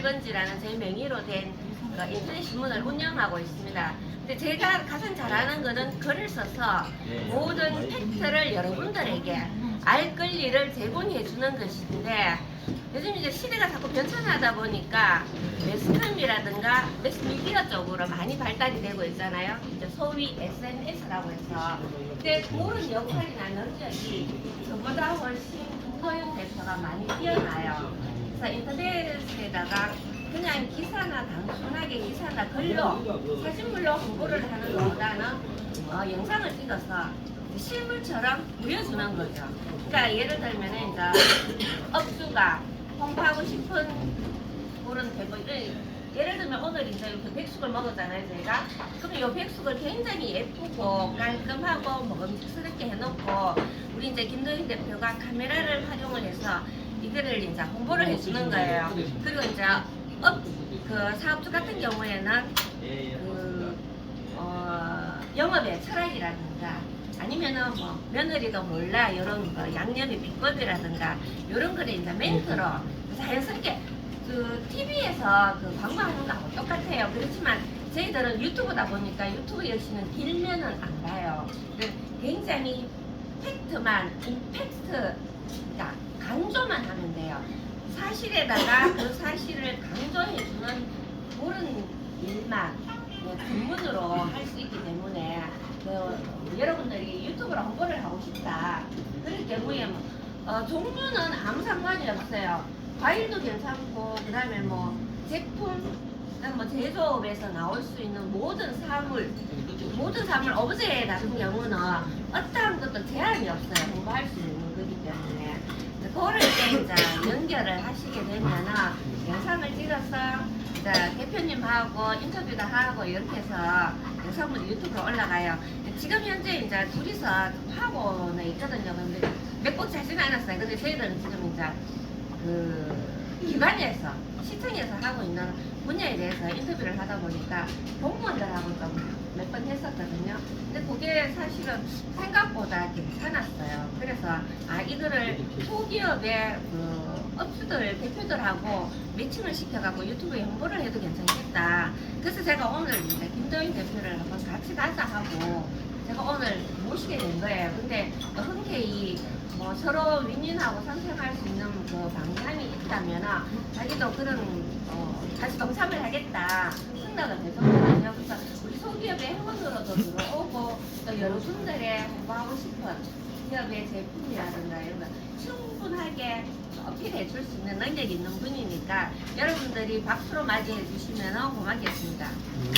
일번지라는 제 명의로 된 그 인터넷 신문을 운영하고 있습니다. 근데 제가 가장 잘하는 거는 글을 써서 모든 팩트를 여러분들에게 알 권리를 제공해 주는 것인데 요즘 이제 시대가 자꾸 변천하다 보니까 매스컴이라든가 매스미디어 쪽으로 많이 발달이 되고 있잖아요. 이제 소위 SNS라고 해서 근데 그런 역할이나 능력이 저보다 훨씬 김도영 대표가 많이 뛰어나요. 그래서 인터넷 에다가 그냥 기사나 단순하게 기사나 글로 사진물로 홍보를 하는 것보다는 어, 영상을 찍어서 실물처럼 보여주는 거죠. 그러니까 예를 들면 이제 업주가 홍보하고 싶은 그런 대본 예를 들면 오늘 이제 그 백숙을 먹었잖아요 저희가 그럼 이 백숙을 굉장히 예쁘고 깔끔하고 먹음직스럽게 해놓고 우리 이제 김도인 대표가 카메라를 활용을 해서 이거를 이제 홍보를 해주는 거예요 그리고 이제 업, 그 사업주 같은 경우에는 그 어, 영업의 철학이라든가 아니면은 뭐 며느리도 몰라 이런 거 양념의 비법이라든가 이런 거를 이제 멘트로 자연스럽게 그 TV에서 그 광고하는 거하고 똑같아요. 그렇지만 저희들은 유튜브다 보니까 유튜브 역시는 길면은 안. 근데 굉장히 팩트만 임팩트 그러니까 강조만 하면 돼요. 사실에다가 그 사실을 강조해주는 그런 일만 네, 전문으로 할 수 있기 때문에 그 여러분들이 유튜브로 홍보를 하고 싶다. 그럴 경우에 뭐, 어, 종류는 아무 상관이 없어요. 과일도 괜찮고 그 다음에 뭐 제품 뭐 제조업에서 나올 수 있는 모든 사물 모든 사물 오브제 같은 경우는 어떠한 것도 제한이 없어요. 홍보할 수 있는 거기 때문에 이제 연결을 하시게 되면은 영상을 찍어서 이제 대표님하고 인터뷰도 하고 이렇게 해서 영상물이 유튜브로 올라가요. 지금 현재 이제 둘이서 하고는 있거든요. 근데 몇곡 자신 않았어요. 근데 저희들은 지금 이제 그 기관에서 시청에서 하고 있는 분야에 대해서 인터뷰를 하다 보니까 공무원들하고 했었거든요. 근데 그게 사실은 생각보다 괜찮았어요. 그래서 아 이거를 소기업의 그 업주들 대표들하고 매칭을 시켜갖고 유튜브에 홍보를 해도 괜찮겠다. 그래서 제가 오늘 이제 김도인 대표를 한번 같이 가자 하고 제가 오늘 모시게 된 거예요. 근데 또 흔쾌히 뭐 서로 윈윈하고 상생할 수 있는 그 방향이 있다면 자기도 그런 어, 같이 동참을 하겠다 생각을 우리 소기업의 회원으로도 들어오고 또 여러분들의 공부하고 싶은 기업의 제품이라든가 이런 걸 충분하게 어필해 줄 수 있는 능력이 있는 분이니까 여러분들이 박수로 맞이해 주시면 고맙겠습니다. 음.